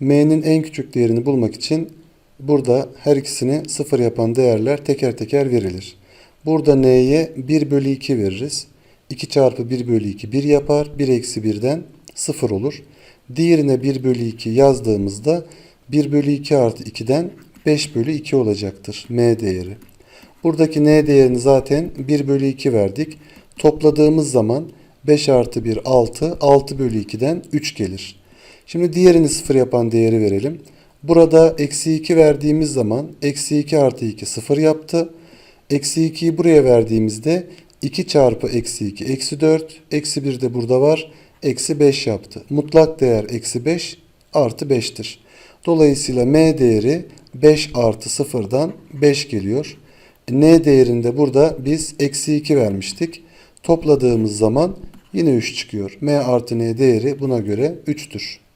m'nin en küçük değerini bulmak için burada her ikisini sıfır yapan değerler teker teker verilir. Burada n'ye 1 bölü 2 veririz. 2 çarpı 1 bölü 2 1 yapar. 1 eksi 1'den 0 olur. Diğerine 1 bölü 2 yazdığımızda 1 bölü 2 artı 2'den 5 bölü 2 olacaktır m değeri. Buradaki n değerini zaten 1 bölü 2 verdik. Topladığımız zaman 5 artı 1 6, 6 bölü 2'den 3 gelir. Şimdi diğerini sıfır yapan değeri verelim. Burada eksi 2 verdiğimiz zaman eksi 2 artı 2 sıfır yaptı. Eksi 2'yi buraya verdiğimizde 2 çarpı eksi 2 eksi 4. Eksi 1 de burada var. Eksi 5 yaptı. Mutlak değer eksi 5 artı 5'tir. Dolayısıyla m değeri 5 artı 0'dan 5 geliyor. n değerinde burada biz eksi 2 vermiştik. Topladığımız zaman yine 3 çıkıyor. m artı n değeri buna göre 3'tür.